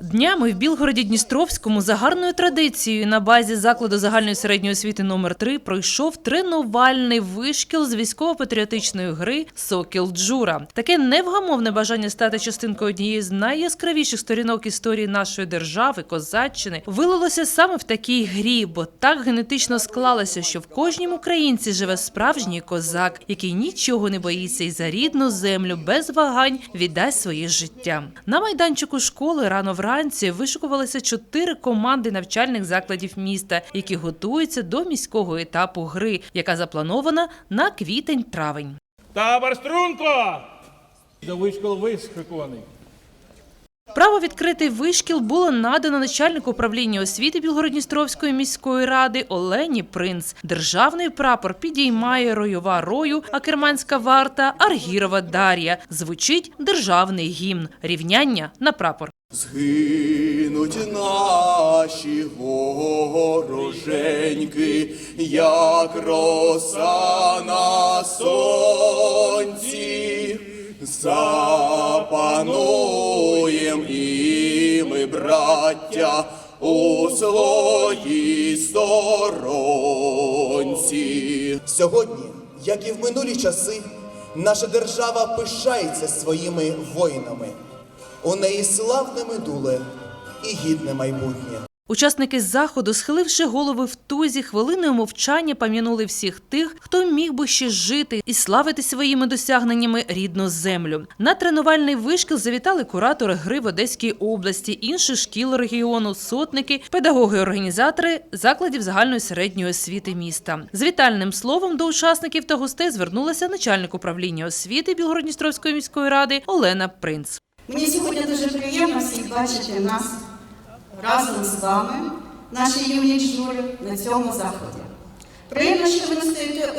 Днями в Білгороді Дністровському за гарною традицією на базі закладу загальної середньої освіти номер 3 пройшов тренувальний вишкіл з військово-патріотичної гри Сокіл Джура. Таке невгамовне бажання стати частинкою однієї з найяскравіших сторінок історії нашої держави, козаччини, вилилося саме в такій грі, бо так генетично склалося, що в кожнім українці живе справжній козак, який нічого не боїться і за рідну землю без вагань віддасть своє життя. На майданчику школи рано вранці вишукувалися чотири команди навчальних закладів міста, які готуються до міського етапу гри, яка запланована на квітень-травень. Табор струнко! До вишкол вишикуваний. Право відкрити вишкіл було надано начальнику управління освіти Білгородністровської міської ради Олені Принц. Державний прапор підіймає ройова рою, а керманська варта Аргірова Дар'я. Звучить державний гімн. Рівняння на прапор. Згинуть наші вороженьки, як роса на сонці, запануєм і ми, браття, у своїй сторонці. Сьогодні, як і в минулі часи, наша держава пишається своїми воїнами. У неї славне минуле і гідне майбутнє. Учасники заходу, схиливши голови в тузі, хвилиною мовчання пам'янули всіх тих, хто міг би ще жити і славити своїми досягненнями рідну землю. На тренувальний вишкіл завітали куратори гри в Одеській області, інших шкіл регіону, сотники, педагоги-організатори закладів загальної середньої освіти міста. З вітальним словом до учасників та гостей звернулася начальник управління освіти Білгородністровської міської ради Олена Принц. Мені сьогодні дуже приємно всіх бачити нас разом з вами, наші юні жури, на цьому заході. Приємно, що ви не стоїте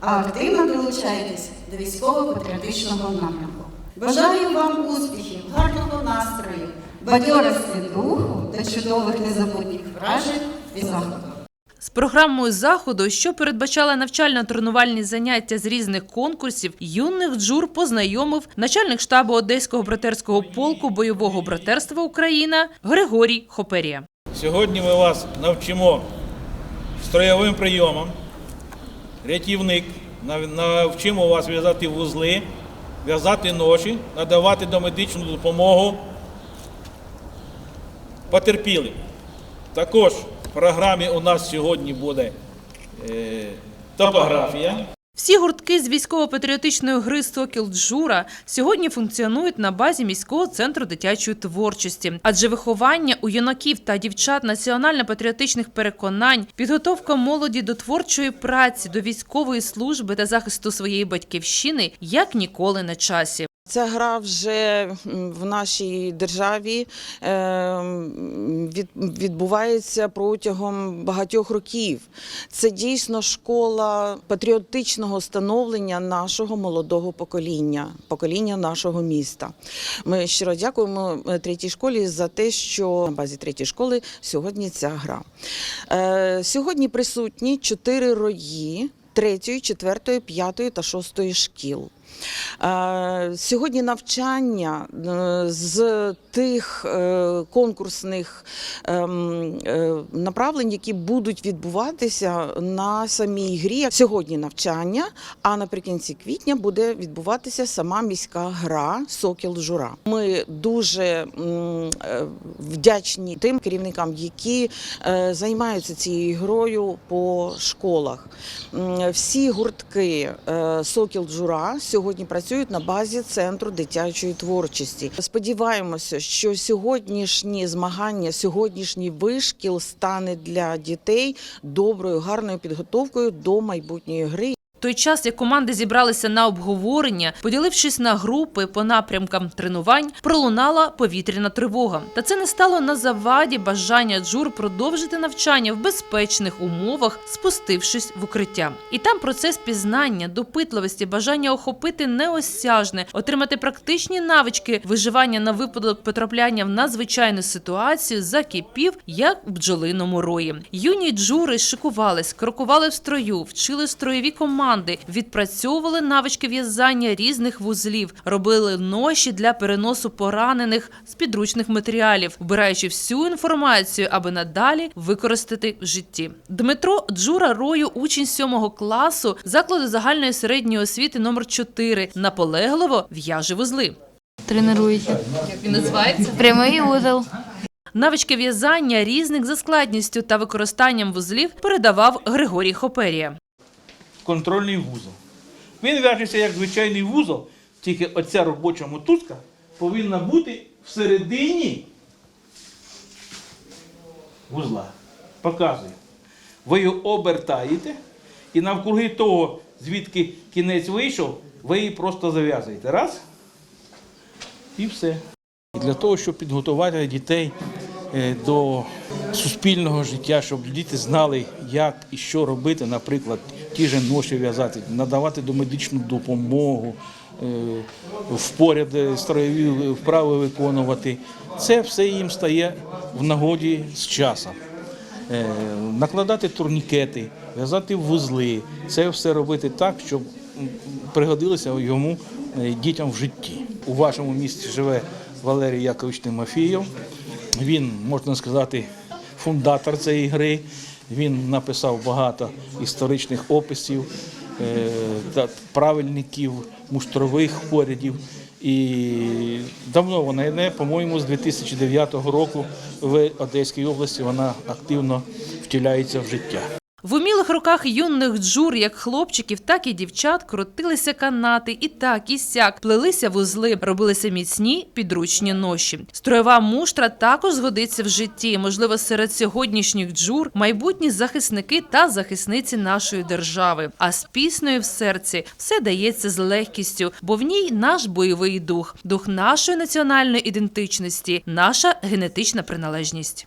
а активно долучаєтесь до військово-патріотичного напрямку. Бажаю вам успіхів, гарного настрою, бадьорості духу та чудових незабутніх вражень і заходу. З програмою заходу, що передбачала навчально-тренувальні заняття з різних конкурсів, юних джур познайомив начальник штабу Одеського братерського полку бойового братерства Україна Григорій Хоперія. Сьогодні ми вас навчимо строєвим прийомам. Рятівник. Навчимо вас в'язати вузли, в'язати ноші, надавати домедичну допомогу потерпілим. Також програмі у нас сьогодні буде е, топографія. Всі гуртки з військово-патріотичної гри Сокіл Джура сьогодні функціонують на базі міського центру дитячої творчості, адже виховання у юнаків та дівчат національно-патріотичних переконань, підготовка молоді до творчої праці, до військової служби та захисту своєї батьківщини як ніколи на часі. Ця гра вже в нашій державі е, відбувається протягом багатьох років. Це дійсно школа патріотичного становлення нашого молодого покоління, покоління нашого міста. Ми щиро дякуємо е, третій школі за те, що на базі третьої школи сьогодні ця гра. Е, Сьогодні присутні чотири рої третьої, четвертої, п'ятої та шостої шкіл. Е, Сьогодні навчання е, з тих е, конкурсних ем, направлень, які будуть відбуватися на самій грі. Сьогодні навчання, а наприкінці квітня буде відбуватися сама міська гра Сокіл Жура. Ми дуже вдячні тим керівникам, які займаються цією грою по школах. Всі гуртки Сокіл Джура сьогодні працюють на базі центру дитячої творчості. Сподіваємося, що сьогоднішні змагання, сьогоднішній вишкіл стане для дітей доброю, гарною підготовкою до майбутньої гри. Той час, як команди зібралися на обговорення, поділившись на групи по напрямкам тренувань, пролунала повітряна тривога. Та це не стало на заваді бажання джур продовжити навчання в безпечних умовах, спустившись в укриття. І там процес пізнання, допитливості, бажання охопити неосяжне, отримати практичні навички виживання на випадок потрапляння в надзвичайну ситуацію закипів, як в бджолиному рої. Юні джури шикувались, крокували в строю, вчили строєві команди. Команди, відпрацьовували навички в'язання різних вузлів, робили ноші для переносу поранених з підручних матеріалів, вбираючи всю інформацію, аби надалі використати в житті. Дмитро Джура Рою, учень сьомого класу закладу загальної середньої освіти номер 4 наполегливо в'яже вузли. тренуюся. Як він називається? Прямий узел. Навички в'язання різних за складністю та використанням вузлів передавав Григорій Хоперія. Контрольний вузол. Він в'яжеться як звичайний вузол, тільки оця робоча мотузка повинна бути всередині вузла. Показую. Ви його обертаєте і навкруги того, звідки кінець вийшов, ви її просто зав'язуєте. Раз. І все. Для того, щоб підготувати дітей е, до суспільного життя, щоб діти знали, як і що робити, наприклад, ті ж ноші в'язати, надавати домедичну допомогу, е, впоряд е, строєві вправи виконувати. Це все їм стає в нагоді з часом. Е, Накладати турнікети, в'язати вузли, це все робити так, щоб пригодилося йому дітям в житті. У вашому місті живе Валерій Якович Тимофійов. Він, можна сказати, фундатор цієї гри. Він написав багато історичних описів, е, правильників, муштрових порядів. І давно вона йде, по-моєму, з 2009 року в Одеській області вона активно втіляється в життя. В умілих руках юних джур, як хлопчиків, так і дівчат, крутилися канати, і так, і сяк, плелися вузли, робилися міцні підручні ноші. Строєва муштра також згодиться в житті. Можливо, серед сьогоднішніх джур майбутні захисники та захисниці нашої держави. А з піснею в серці все дається з легкістю, бо в ній наш бойовий дух, дух нашої національної ідентичності, наша генетична приналежність.